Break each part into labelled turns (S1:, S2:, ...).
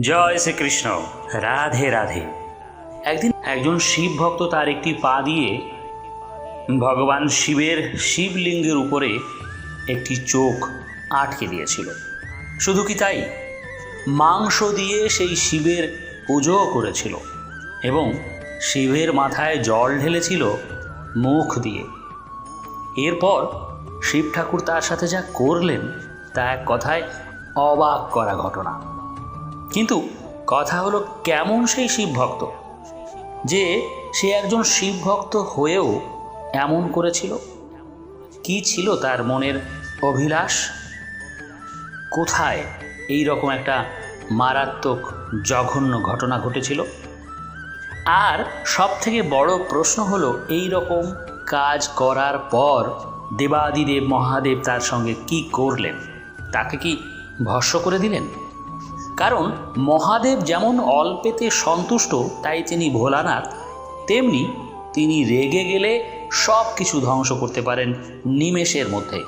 S1: জয় শ্রীকৃষ্ণ। রাধে রাধে। একদিন একজন শিব ভক্ত তার একটি পা দিয়ে ভগবান শিবের শিবলিঙ্গের উপরে একটি চোখ আটকে দিয়েছিল। শুধু কি তাই? মাংস দিয়ে সেই শিবের পুজোও করেছিল এবং শিবের মাথায় জল ঢেলেছিল মুখ দিয়ে। এরপর শিব ঠাকুর তার সাথে যা করলেন তা এক কথায় অবাক করা ঘটনা। কিন্তু কথা হলো কেমন সেই শিব ভক্ত? যে সে একজন শিব ভক্ত হয়েও এমন করেছিল? কি ছিল তার মনের অভিলাষ? কোথায় এই রকম একটা মারাত্মক জঘন্য ঘটনা ঘটেছিল? আর সব থেকে বড় প্রশ্ন হলো এই রকম কাজ করার পর দেবাদিদেব মহাদেব তার সঙ্গে কি করলেন? তাকে কি ভস্য করে দিলেন? কারণ মহাদেব যেমন অল্পেতে সন্তুষ্ট, তাই তিনি ভোলানাথ, তেমনি তিনি রেগে গেলে সব কিছু ধ্বংস করতে পারেন নিমেষের মধ্যে।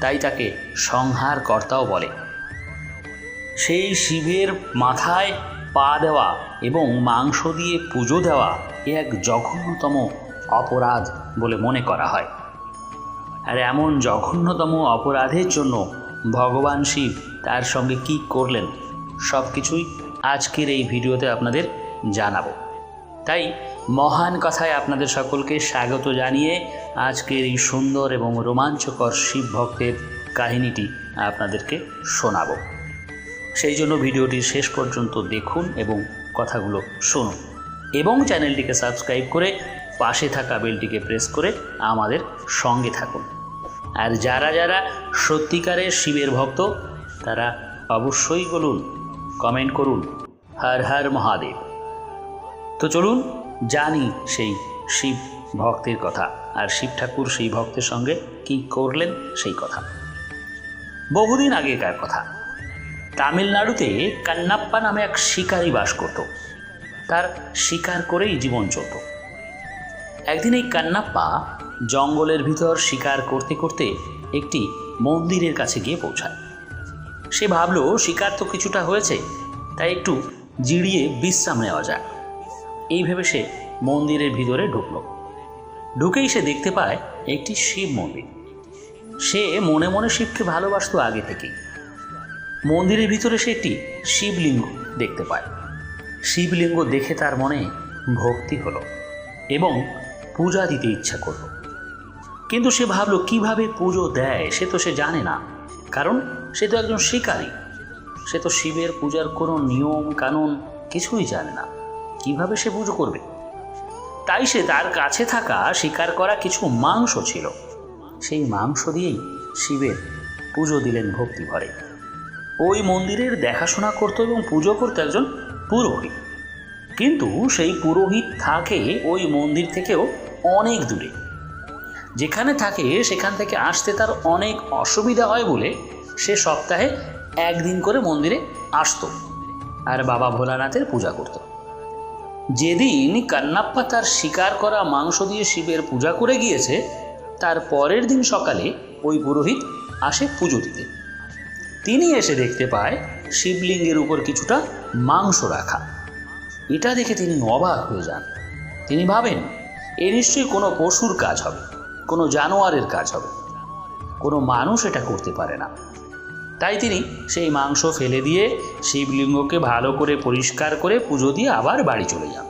S1: তাই তাকে সংহার কর্তাও বলে। সেই শিবের মাথায় পা দেওয়া এবং মাংস দিয়ে পুজো দেওয়া এ এক জঘন্যতম অপরাধ বলে মনে করা হয়। আর এমন জঘন্যতম অপরাধের জন্য ভগবান শিব তার সঙ্গে কি করলেন? সব কিছুই আজকের এই ভিডিওতে আপনাদের জানাব। তাই মহান কথায় আপনাদের সকলকে স্বাগত জানিয়ে আজকের এই সুন্দর এবং রোমাঞ্চকর শিব ভক্তের কাহিনীটি আপনাদেরকে শোনাব। সেই জন্য ভিডিওটি শেষ পর্যন্ত দেখুন এবং কথাগুলো শুনুন এবং চ্যানেলটিকে সাবস্ক্রাইব করে পাশে থাকা বেলটিকে প্রেস করে আমাদের সঙ্গে থাকুন। আর যারা যারা সত্যিকারের শিবের ভক্ত, তারা অবশ্যই বলুন কমেন্ট করুন। হর হর মহাদেব। তো চলুন, জানি সেই শিব ভক্তের কথা, আর শিব ঠাকুর সেই ভক্তের সঙ্গে কি করলেন সেই কথা। বহুদিন আগেকার কথা। তামিলনাড়ুতে কান্নাপ্পা নামে এক শিকারী বাস করত। তার শিকার করেই জীবন চলত। একদিন এই কান্নাপ্পা জঙ্গলের ভিতর শিকার করতে করতে একটি মন্দিরের কাছে গিয়ে পৌঁছায়। সে ভাবলো, শিকার তো কিছুটা হয়েছে, তাই একটু জিরিয়ে বিশ্রাম নেওয়া যায় এই ভেবে সে মন্দিরের ভিতরে ঢুকলো। ঢুকেই সে দেখতে পায় একটি শিব মন্দির। সে মনে মনে শিবকে ভালোবাসতো আগে থেকেই। মন্দিরের ভিতরে সে একটি শিবলিঙ্গ দেখতে পায়। শিবলিঙ্গ দেখে তার মনে ভক্তি হলো এবং পূজা দিতে ইচ্ছা করল। কিন্তু সে ভাবলো, কীভাবে পুজো দেয়, সে তো সে জানে না। কারণ সে তো একজন শিকারী। সে তো শিবের পূজার কোনো নিয়ম, কানুন কিছুই জানে না। কীভাবে সে পুজো করবে? তাই সে তার কাছে থাকা শিকার করা কিছু মাংস ছিল। সেই মাংস দিয়েই শিবের পুজো দিলেন ভক্তি ভরে ওই মন্দিরের দেখাশোনা করতো এবং পুজো করতো একজন পুরোহিত। কিন্তু সেই পুরোহিত থাকে ওই মন্দির থেকেও অনেক দূরে। যেখানে থাকে সেখান থেকে আসতে তার অনেক অসুবিধা হয় বলে সে সপ্তাহে একদিন করে মন্দিরে আসতো আর বাবা ভোলানাথের পূজা করত। যেদিন কান্নাপ্পা তার শিকার করা মাংস দিয়ে শিবের পূজা করে গিয়েছে, তার পরের দিন সকালে ওই পুরোহিত আসে পুজো দিতে। তিনি এসে দেখতে পায় শিবলিঙ্গের উপর কিছুটা মাংস রাখা। এটা দেখে তিনি অবাক হয়ে যান। তিনি ভাবেন, এ নিশ্চয়ই কোনো পশুর কাজ হবে, কোনো জানোয়ারের কাজ হবে। কোনো মানুষ এটা করতে পারে না। তাই তিনি সেই মাংস ফেলে দিয়ে শিবলিঙ্গকে ভালো করে পরিষ্কার করে পুজো দিয়ে আবার বাড়ি চলে যান।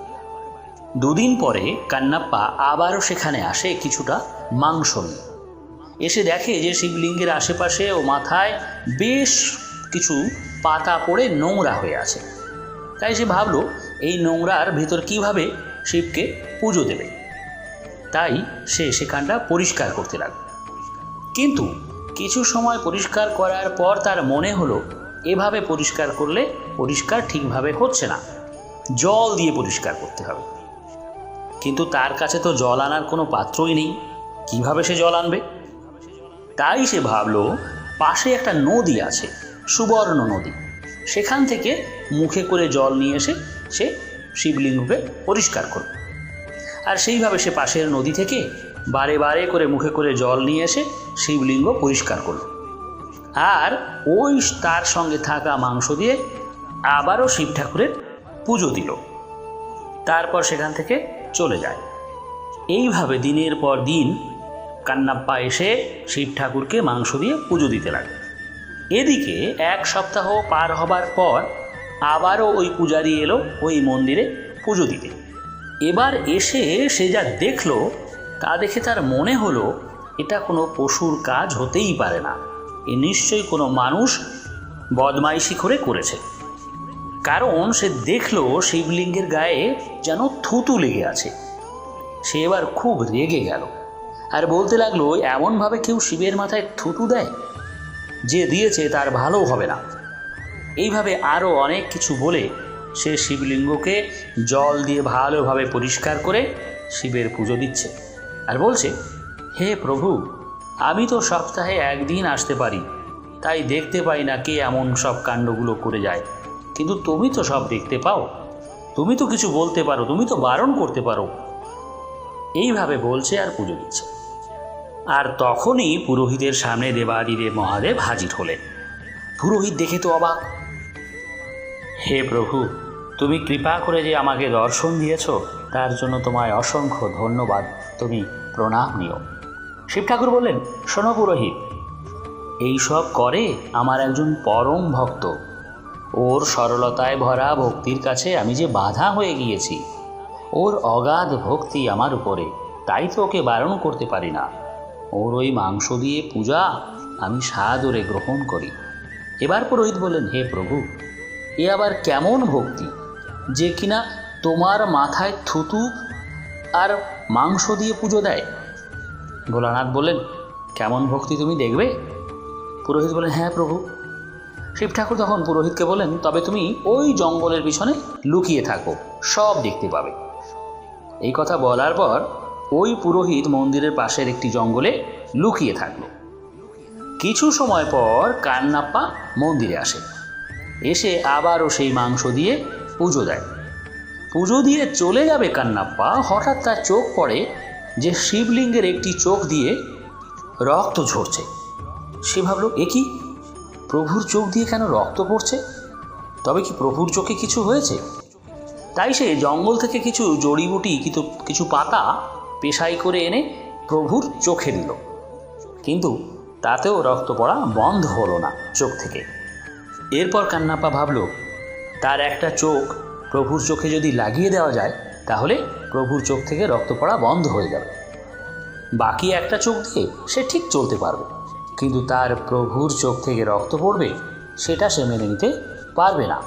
S1: দুদিন পরে কান্নাপ্পা আবারও সেখানে আসে কিছুটা মাংস নিয়ে। এসে দেখে যে শিবলিঙ্গের আশেপাশে ও মাথায় বেশ কিছু পাতা পড়ে নোংরা হয়ে আছে। তাই সে ভাবল, এই নোংরার ভেতর কীভাবে শিবকে পুজো দেবে? তাই সে সেখানটা পরিষ্কার করতে লাগল। কিন্তু কিছু সময় পরিষ্কার করার পর তার মনে হলো, এভাবে পরিষ্কার করলে পরিষ্কার ঠিকভাবে হচ্ছে না। জল দিয়ে পরিষ্কার করতে হবে। কিন্তু তার কাছে তো জল আনার কোনো পাত্রই নেই। কীভাবে সে জল আনবে? তাই সে ভাবলো, পাশে একটা নদী আছে, সুবর্ণ নদী। সেখান থেকে মুখে করে জল নিয়ে এসে সে শিবলিঙ্গকে পরিষ্কার করবে। আর সেইভাবে সে পাশের নদী থেকে বারে বারে করে মুখে করে জল নিয়ে এসে শিবলিঙ্গ পরিষ্কার করল। আর ওই তার সঙ্গে থাকা মাংস দিয়ে আবারও শিব ঠাকুরের পুজো দিল। তারপর সেখান থেকে চলে যায়। এইভাবে দিনের পর দিন কান্নাপ্পা এসে শিব ঠাকুরকে মাংস দিয়ে পুজো দিতে লাগে এদিকে এক সপ্তাহ পার হবার পর আবারও ওই পূজারি এলো ওই মন্দিরে পুজো দিতে। এবার এসে সে যা দেখল তা দেখে তার মনে হলো, এটা কোনো পশুর কাজ হতেই পারে না। এ নিশ্চয়ই কোনো মানুষ বদমাইশি করে করেছে। কারণ সে দেখল শিবলিঙ্গের গায়ে যেন থুতু লেগে আছে। সে এবার খুব রেগে গেল আর বলতে লাগল, এমনভাবে কেউ শিবের মাথায় থুতু দেয়? যে দিয়েছে তার ভালো হবে না। এইভাবে আরও অনেক কিছু বলে সে শিবলিঙ্গকে জল দিয়ে ভালোভাবে পরিষ্কার করে শিবের পুজো দিচ্ছে। আর বলছে, হে প্রভু, আমি তো সপ্তাহে একদিন আসতে পারি, তাই দেখতে পাই না কে এমন সব কাণ্ডগুলো করে যায়। কিন্তু তুমি তো সব দেখতে পাও, তুমি তো কিছু বলতে পারো, তুমি তো বারণ করতে পারো। এইভাবে বলছে আর পুজো দিচ্ছে। আর তখনই পুরোহিতের সামনে দেবাদিদেব মহাদেব হাজির হলেন। পুরোহিত দেখে তো অবাক। হে প্রভু, তুমি কৃপা করে যে আমাকে দর্শন দিয়েছ, তার জন্য তোমায় অসংখ্য ধন্যবাদ। তুমি প্রণাম নিও। শিব ঠাকুর বললেন, শোনো পুরোহিত, এইসব করে আমার একজন পরম ভক্ত। ওর সরলতায় ভরা ভক্তির কাছে আমি যে বাধা হয়ে গিয়েছি, ওর অগাধ ভক্তি আমার উপরে, তাই তো ওকে বারণ করতে পারি না। ওর ওই মাংস দিয়ে পূজা আমি সাদরে গ্রহণ করি। এবার পুরোহিত বললেন, হে প্রভু, এ আবার কেমন ভক্তি, যে কিনা তোমার মাথায় থুতু আর মাংস দিয়ে পুজো দেয়। ভোলানাথ বললেন, কেমন ভক্তি তুমি দেখবে? পুরোহিত বললেন হ্যাঁ প্রভু। শিব ঠাকুর তখন পুরোহিতকে বলেন তবে তুমি ওই জঙ্গলের পিছনে লুকিয়ে থাকো, সব দেখতে পাবে। এই কথা বলার পর ওই পুরোহিত মন্দিরের পাশের একটি জঙ্গলে লুকিয়ে থাকল। কিছু সময় পর কান্নাপ্পা মন্দিরে আসে। এসে আবারও সেই মাংস দিয়ে পুজো দেয়। পুজো দিয়ে চলে যাবে কান্নাপ্পা। হঠাৎ তার চোখ পড়ে যে শিবলিঙ্গের একটি চোখ দিয়ে রক্ত ঝরছে। সে ভাবলো, এ কি? প্রভুর চোখ দিয়ে কেন রক্ত পড়ছে? তবে কি প্রভুর চোখে কিছু হয়েছে? তাই সে জঙ্গল থেকে কিছু জড়িবুটি, কিছু কিছু পাতা পেশাই করে এনে প্রভুর চোখে দিল কিন্তু তাতেও রক্ত পড়া বন্ধ হলো না চোখ থেকে। এরপর কান্নাপা ভাবল, তার একটা চোখ প্রভুর চোখে যদি লাগিয়ে দেওয়া যায়, তাহলে প্রভুর চোখ থেকে রক্ত পড়া বন্ধ হয়ে যাবে। বাকি একটা চোখ দিয়ে সে ঠিক চলতে পারবে। কিন্তু তার প্রভুর চোখ থেকে রক্ত পড়বে, সেটা সে মেনে নিতে পারবে না।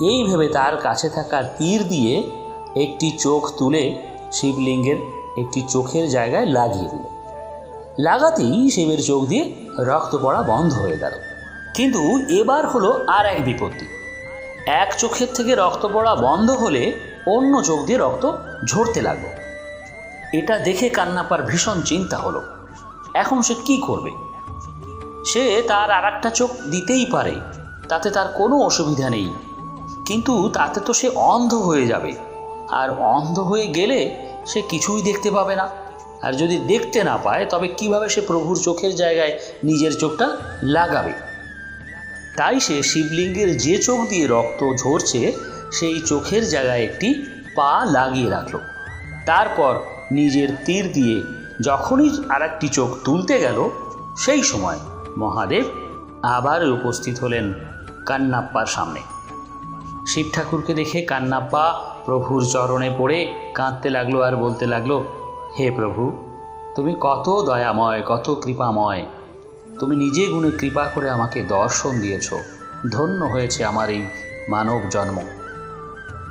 S1: এই ভেবে তার কাছে থাকা তীর দিয়ে একটি চোখ তুলে শিবলিঙ্গের একটি চোখের জায়গায় লাগিয়ে দিল। লাগাতেই শিবের চোখ দিয়ে রক্ত পড়া বন্ধ হয়ে গেল। কিন্তু এবার হলো আর এক বিপত্তি। এক চোখের থেকে রক্ত পড়া বন্ধ হলে অন্য চোখ দিয়ে রক্ত ঝরতে লাগল। এটা দেখে কান্নাপার ভীষণ চিন্তা হলো। এখন সে কি করবে? সে তার আর একটা চোখ দিতেই পারে, তাতে তার কোনো অসুবিধা নেই। কিন্তু তাতে তো সে অন্ধ হয়ে যাবে, আর অন্ধ হয়ে গেলে সে কিছুই দেখতে পাবে না। আর যদি দেখতে না পায়, তবে কীভাবে সে প্রভুর চোখের জায়গায় নিজের চোখটা লাগাবে? তাই সে শিবলিঙ্গের যে চোখ দিয়ে রক্ত ঝরছে, সেই চোখের জায়গায় একটি পা লাগিয়ে রাখল। তারপর নিজের তীর দিয়ে যখনই আর একটি চোখ তুলতে গেল, সেই সময় মহাদেব আবার উপস্থিত হলেন কান্নাপ্পার সামনে। শিব ঠাকুরকে দেখে কান্নাপ্পা প্রভুর চরণে পড়ে কাঁদতে লাগল আর বলতে লাগল, হে প্রভু, তুমি কত দয়াময়, কত কৃপাময় তুমি নিজে গুণে কৃপা করে আমাকে দর্শন দিয়েছ। ধন্য হয়েছে আমার এই মানব জন্ম।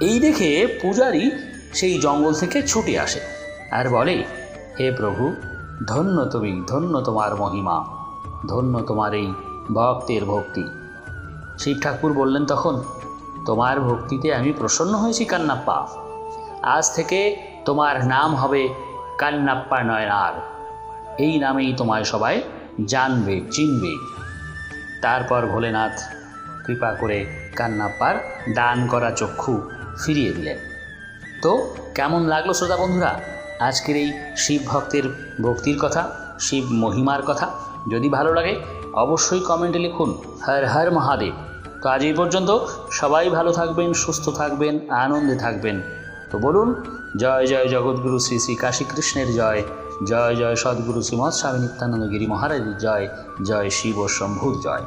S1: এই দেখে পূজারি সেই জঙ্গল থেকে ছুটে আসে আর বলে, হে প্রভু, ধন্য তুমি, ধন্য তোমার মহিমা, ধন্য তোমার এই ভক্তের ভক্তি। শিব ঠাকুর বললেন তখন, তোমার ভক্তিতে আমি প্রসন্ন হয়েছি, কান্নাপ্পা। আজ থেকে তোমার নাম হবে কান্নাপ্পা নয়নার। এই নামেই তোমায় সবাই জানবে, চিনবে। তারপর ভোলেনাথ কৃপা করে কান্নাপ্পার দান করা চক্ষু ফিরিয়ে দিলেন। তো, কেমন লাগল শ্রোতা বন্ধুরা? আজকের এই শিব ভক্তের ভক্তির কথা, শিব মহিমার কথা, যদি ভালো লাগে, অবশ্যই কমেন্টে লিখুন, হর হর মহাদেব। তো আজ এই পর্যন্ত সবাই ভালো থাকবেন, সুস্থ থাকবেন, আনন্দে থাকবেন। তো বলুন, জয় জয় জগৎগুরু শ্রী শ্রী কাশীকৃষ্ণের জয়। জয় জয় সদ্গুরু শ্রীমৎ স্বামী নিত্যানন্দ গিরি মহারাজ জয় জয় শিব শম্ভুর জয়।